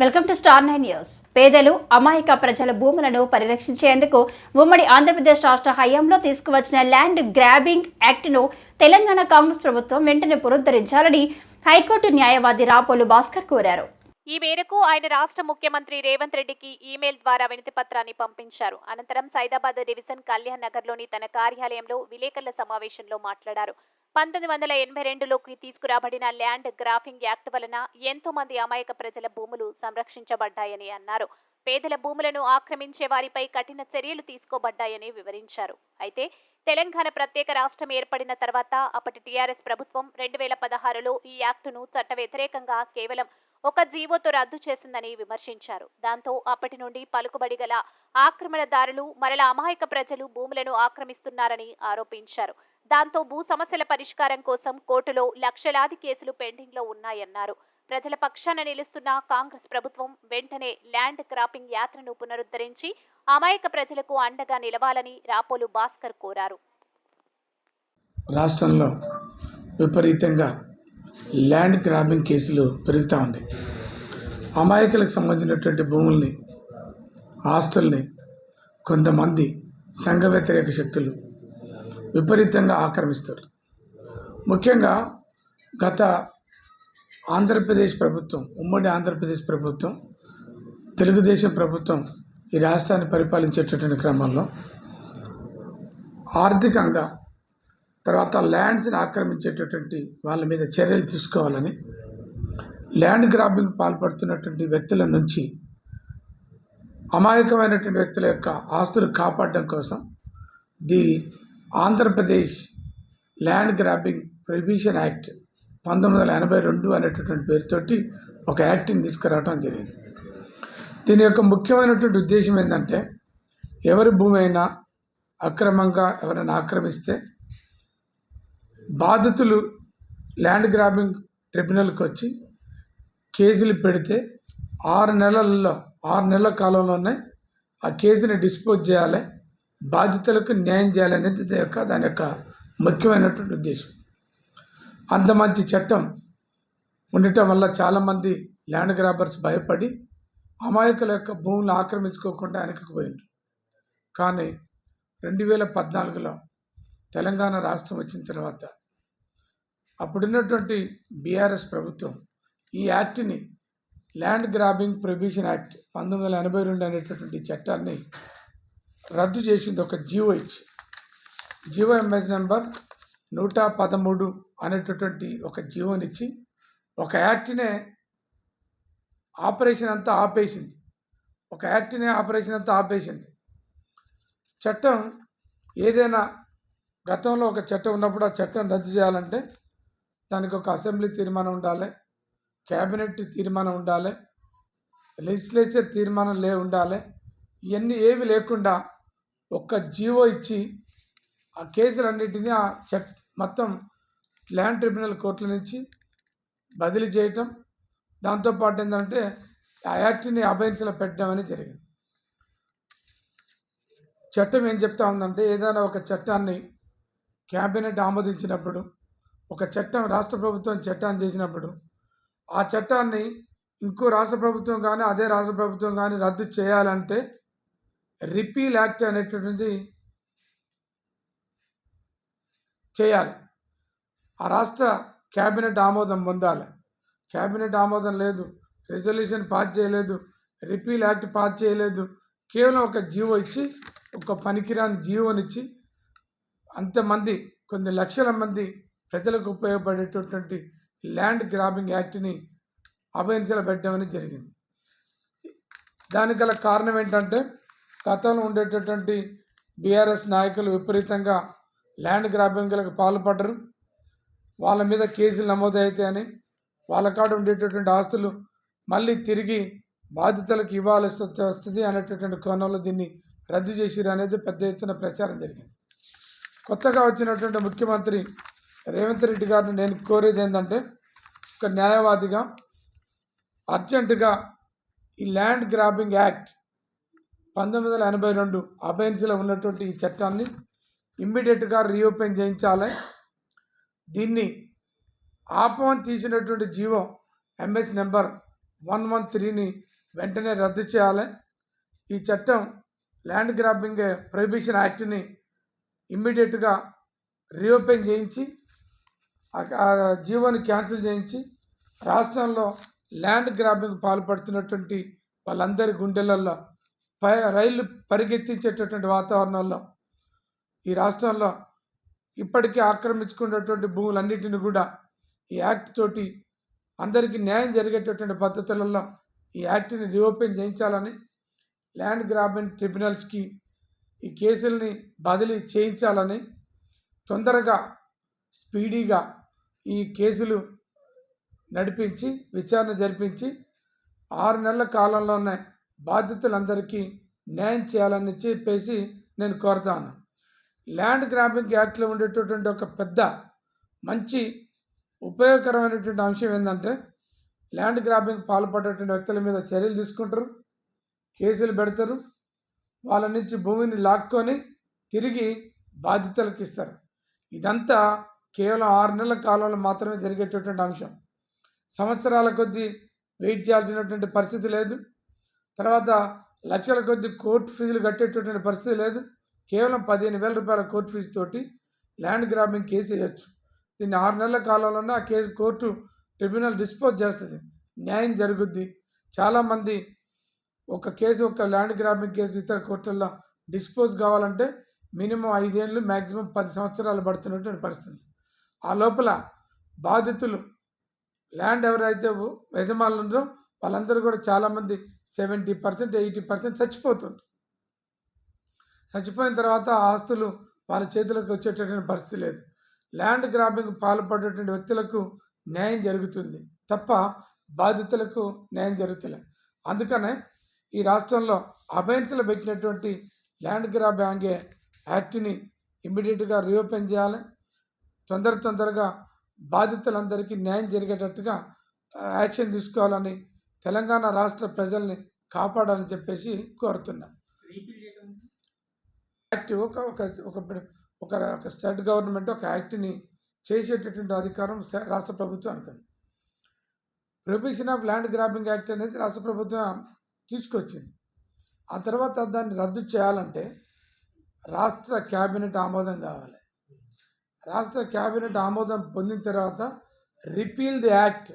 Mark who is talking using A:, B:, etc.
A: Welcome to star nine news. పేదలు అమాయక ప్రజల భూములను పరిరక్షించేందుకు ఉమ్మడి ఆంధ్రప్రదేశ్ రాష్ట్ర హయాంలో తీసుకువచ్చిన ల్యాండ్ గ్రాబింగ్ యాక్ట్ను తెలంగాణ కాంగ్రెస్ ప్రభుత్వం వెంటనే పునరుద్ధరించాలని హైకోర్టు న్యాయవాది రాపోలు భాస్కర్ కోరారు.
B: ఈ మేరకు ఆయన రాష్ట్ర ముఖ్యమంత్రి రేవంత్ రెడ్డికి ఈమెయిల్ ద్వారా వినతి పత్రాన్ని పంపించారు. అనంతరం సైదాబాద్ డివిజన్ కళ్యాణ్ నగర్లోని తన కార్యాలయంలో విలేకరుల సమావేశంలో మాట్లాడారు. పంతొమ్మిది వందల ఎనభై రెండులోకి తీసుకురాబడిన ల్యాండ్ గ్రాఫింగ్ యాక్ట్ వలన ఎంతో మంది అమాయక ప్రజల భూములు సంరక్షించబడ్డాయని అన్నారు. పేదల భూములను ఆక్రమించే వారిపై కఠిన చర్యలు తీసుకోబడ్డాయని వివరించారు. అయితే తెలంగాణ ప్రత్యేక రాష్ట్రం ఏర్పడిన తర్వాత అప్పటి టీఆర్ఎస్ ప్రభుత్వం రెండు వేల పదహారులో ఈ యాక్టును చట్ట వ్యతిరేకంగా కేవలం ఒక జీవోతో రద్దు చేసిందని విమర్శించారు. దాంతో అప్పటి నుండి పలుకుబడి గల ఆక్రమణదారులు మరల అమాయక ప్రజలు భూములను ఆక్రమిస్తున్నారని ఆరోపించారు. దాంతో భూ సమస్యల పరిష్కారం కోసం కోర్టులో లక్షలాది కేసులు పెండింగ్లో ఉన్నాయన్నారు. ప్రజల పక్షాన నిలుస్తున్న కాంగ్రెస్ ప్రభుత్వం వెంటనే ల్యాండ్ క్రాపింగ్ యాత్రను పునరుద్ధరించి అమాయక ప్రజలకు అండగా నిలవాలని రాపోలు భాస్కర్ కోరారు.
C: రాష్ట్రంలో విపరీతంగా ల్యాండ్ గ్రాబింగ్ కేసులు పెరుగుతూ ఉన్నాయి అమాయకులకు సంబంధించినటువంటి భూముల్ని ఆస్తుల్ని కొంతమంది సంఘ వ్యతిరేక శక్తులు విపరీతంగా ఆక్రమిస్తారు. ముఖ్యంగా గత ఆంధ్రప్రదేశ్ ప్రభుత్వం ఉమ్మడి ఆంధ్రప్రదేశ్ ప్రభుత్వం తెలుగుదేశం ప్రభుత్వం ఈ రాష్ట్రాన్ని పరిపాలించేటటువంటి క్రమంలో ఆర్థికంగా తర్వాత ల్యాండ్స్ని ఆక్రమించేటటువంటి వాళ్ళ మీద చర్యలు తీసుకోవాలని ల్యాండ్ గ్రాబింగ్ పాల్పడుతున్నటువంటి వ్యక్తుల నుంచి అమాయకమైనటువంటి వ్యక్తుల యొక్క ఆస్తులు కాపాడడం కోసం the Andhra Pradesh land grabbing prohibition act పంతొమ్మిది వందల ఎనభై రెండు అనేటటువంటి పేరుతోటి ఒక యాక్ట్ని తీసుకురావడం జరిగింది. దీని యొక్క ముఖ్యమైనటువంటి ఉద్దేశం ఏంటంటే ఎవరి భూమి అయినా అక్రమంగా ఎవరైనా ఆక్రమిస్తే బాధితులు ల్యాండ్ గ్రాబింగ్ ట్రిబ్యునల్కి వచ్చి కేసులు పెడితే ఆరు నెలల్లో ఆరు నెలల కాలంలోనే ఆ కేసుని డిస్పోజ్ చేయాలి బాధితులకు న్యాయం చేయాలనేది యొక్క దాని యొక్క ముఖ్యమైనటువంటి ఉద్దేశం. అంత మంచి చట్టం ఉండటం వల్ల చాలామంది ల్యాండ్ గ్రాబర్స్ భయపడి అమాయకుల యొక్క భూములు ఆక్రమించుకోకుండా వెనకకు పోయిండ్రు కానీ రెండు వేల పద్నాలుగులో తెలంగాణ రాష్ట్రం వచ్చిన తర్వాత అప్పుడున్నటువంటి బీఆర్ఎస్ ప్రభుత్వం ఈ యాక్ట్ని ల్యాండ్ గ్రాబింగ్ ప్రొహిబిషన్ యాక్ట్ పంతొమ్మిది వందల ఎనభై రెండు అనేటటువంటి చట్టాన్ని రద్దు చేసింది ఒక జీవో ఇచ్చి జీవో ఎంఎస్ నెంబర్ నూట పదమూడు అనేటటువంటి ఒక జీవోనిచ్చి ఒక యాక్ట్నే ఆపరేషన్ అంతా ఆపేసింది. ఒక యాక్ట్నే ఆపరేషన్ అంతా ఆపేసింది. చట్టం ఏదైనా గతంలో ఒక చట్టం ఉన్నప్పుడు ఆ చట్టం రద్దు చేయాలంటే దానికి ఒక అసెంబ్లీ తీర్మానం ఉండాలి క్యాబినెట్ తీర్మానం ఉండాలి లెజిస్లేచర్ తీర్మానం లే ఉండాలి ఇవన్నీ ఏవి లేకుండా ఒక్క జీవో ఇచ్చి ఆ కేసులన్నింటినీ ఆ చట్ మొత్తం ల్యాండ్ ట్రిబ్యునల్ కోర్టుల నుంచి బదిలీ చేయటం దాంతోపాటు ఏంటంటే ఆ యాక్ట్ని అబైన్స్లో పెట్టడం అనేది జరిగింది. చట్టం ఏం చెప్తా ఉందంటే ఏదైనా ఒక చట్టాన్ని క్యాబినెట్ ఆమోదించినప్పుడు ఒక చట్టం రాష్ట్ర ప్రభుత్వం చట్టాన్ని చేసినప్పుడు ఆ చట్టాన్ని ఇంకో రాష్ట్ర ప్రభుత్వం కానీ అదే రాష్ట్ర ప్రభుత్వం కానీ రద్దు చేయాలంటే రిపీల్ యాక్ట్ అనేటువంటిది చేయాలి. ఆ రాష్ట్ర క్యాబినెట్ ఆమోదం పొందాలి. క్యాబినెట్ ఆమోదం లేదు రెజల్యూషన్ పాస్ చేయలేదు రిపీల్ యాక్ట్ పాస్ చేయలేదు కేవలం ఒక జీవో ఇచ్చి ఒక పనికిరాని జీవోనిచ్చి అంతమంది కొన్ని లక్షల మంది ప్రజలకు ఉపయోగపడేటటువంటి ల్యాండ్ గ్రాబింగ్ యాక్ట్ని అభయన్సలు పెట్టడం జరిగింది. దానికి గల కారణం ఏంటంటే గతంలో ఉండేటటువంటి బీఆర్ఎస్ నాయకులు విపరీతంగా ల్యాండ్ గ్రాబింగ్లకు పాల్పడరు వాళ్ళ మీద కేసులు నమోదవుతాయని వాళ్ళ కాడ ఉండేటటువంటి ఆస్తులు మళ్ళీ తిరిగి బాధితులకు ఇవ్వాల్సి వస్తే- వస్తుంది అనేటటువంటి కోణంలో దీన్ని రద్దు చేసిరు అనేది పెద్ద ఎత్తున ప్రచారం జరిగింది. కొత్తగా వచ్చినటువంటి ముఖ్యమంత్రి రేవంత్ రెడ్డి గారిని నేను కోరేది ఏంటంటే ఒక న్యాయవాదిగా అర్జెంటుగా ఈ ల్యాండ్ గ్రాబింగ్ యాక్ట్ పంతొమ్మిది వందల ఎనభై రెండు అబైన్స్లో ఉన్నటువంటి ఈ చట్టాన్ని ఇమ్మీడియట్గా రీఓపెన్ చేయించాలి. దీన్ని ఆపవన్ తీసినటువంటి GO MS number one one త్రీని వెంటనే రద్దు చేయాలి. ఈ చట్టం ల్యాండ్ గ్రాబింగ్ ప్రొహిబిషన్ యాక్ట్ని ఇమ్మీడియట్గా రీఓపెన్ చేయించి ఆ- జీవోని క్యాన్సిల్ చేయించి రాష్ట్రంలో ల్యాండ్ గ్రాబింగ్ పాల్పడుతున్నటువంటి వాళ్ళందరి గుండెలల్లో పై రైళ్ళు పరిగెత్తించేటటువంటి వాతావరణంలో ఈ రాష్ట్రంలో ఇప్పటికీ ఆక్రమించుకున్నటువంటి భూములన్నిటిని కూడా ఈ యాక్ట్ తోటి అందరికీ న్యాయం జరిగేటటువంటి పద్ధతులలో ఈ యాక్ట్ని రీఓపెన్ చేయించాలని ల్యాండ్ గ్రాబింగ్ ట్రిబ్యునల్స్కి ఈ కేసుల్ని బదిలీ చేయించాలని తొందరగా స్పీడీగా ఈ కేసులు నడిపించి విచారణ జరిపించి ఆరు నెలల కాలంలోనే బాధితులందరికీ న్యాయం చేయాలని చెప్పేసి నేను కోరుతాను. ల్యాండ్ గ్రాబింగ్ యాక్ట్లో ఉండేటటువంటి ఒక పెద్ద మంచి ఉపయోగకరమైనటువంటి అంశం ఏంటంటే ల్యాండ్ గ్రాబింగ్ పాల్పడేటువంటి వ్యక్తుల మీద చర్యలు తీసుకుంటారు కేసులు పెడతారు వాళ్ళ నుంచి భూమిని లాక్కొని తిరిగి బాధితులకు ఇస్తారు. ఇదంతా కేవలం ఆరు నెలల కాలంలో మాత్రమే జరిగేటటువంటి అంశం. సంవత్సరాల కొద్దీ వెయిట్ చేయాల్సినటువంటి పరిస్థితి లేదు. తర్వాత లక్షల కొద్దీ కోర్టు ఫీజులు కట్టేటటువంటి పరిస్థితి లేదు. కేవలం పదిహేను వేల రూపాయల కోర్టు ఫీజు తోటి ల్యాండ్ గ్రాబింగ్ కేసు వేయచ్చు. దీన్ని ఆరు నెలల కాలంలోనే ఆ కేసు కోర్టు ట్రిబ్యునల్ డిస్పోజ్ చేస్తుంది. న్యాయం జరుగుద్ది. చాలామంది ఒక కేసు ఒక ల్యాండ్ గ్రాబింగ్ కేసు ఇతర కోర్టుల్లో డిస్పోజ్ కావాలంటే మినిమం ఐదేళ్ళు మ్యాక్సిమం పది సంవత్సరాలు పడుతున్నటువంటి పరిస్థితి. ఆ లోపల బాధితులు ల్యాండ్ ఎవరైతే యజమానులు ఉన్నారో వాళ్ళందరూ కూడా చాలామంది సెవెంటీ పర్సెంట్ ఎయిటీ పర్సెంట్ చచ్చిపోతుంది చచ్చిపోయిన తర్వాత ఆ ఆస్తులు వాళ్ళ చేతులకు వచ్చేటటువంటి పరిస్థితి లేదు. ల్యాండ్ గ్రాబింగ్ పాల్పడేటువంటి వ్యక్తులకు న్యాయం జరుగుతుంది తప్ప బాధితులకు న్యాయం జరుగుతలే అందుకనే ఈ రాష్ట్రంలో అబైన్స్లో పెట్టినటువంటి ల్యాండ్ గ్రాబ్ బ్యాంకే యాక్ట్ని ఇమ్మీడియట్గా రీఓపెన్ చేయాలి. తొందర తొందరగా బాధితులందరికీ న్యాయం జరిగేటట్టుగా యాక్షన్ తీసుకోవాలని తెలంగాణ రాష్ట్ర ప్రజల్ని కాపాడాలని చెప్పేసి కోరుతున్నాను యాక్ట్ ఒక ఒక ఒక ఒక స్టేట్ గవర్నమెంట్ ఒక యాక్ట్ని చేసేటటువంటి అధికారం రాష్ట్ర ప్రభుత్వం అనుకుంది prohibition of land grabbing act అనేది రాష్ట్ర ప్రభుత్వం తీసుకొచ్చింది. ఆ తర్వాత దాన్ని రద్దు చేయాలంటే రాష్ట్ర క్యాబినెట్ ఆమోదం కావాలి. రాష్ట్ర క్యాబినెట్ ఆమోదం పొందిన తర్వాత రిపీల్ ది యాక్ట్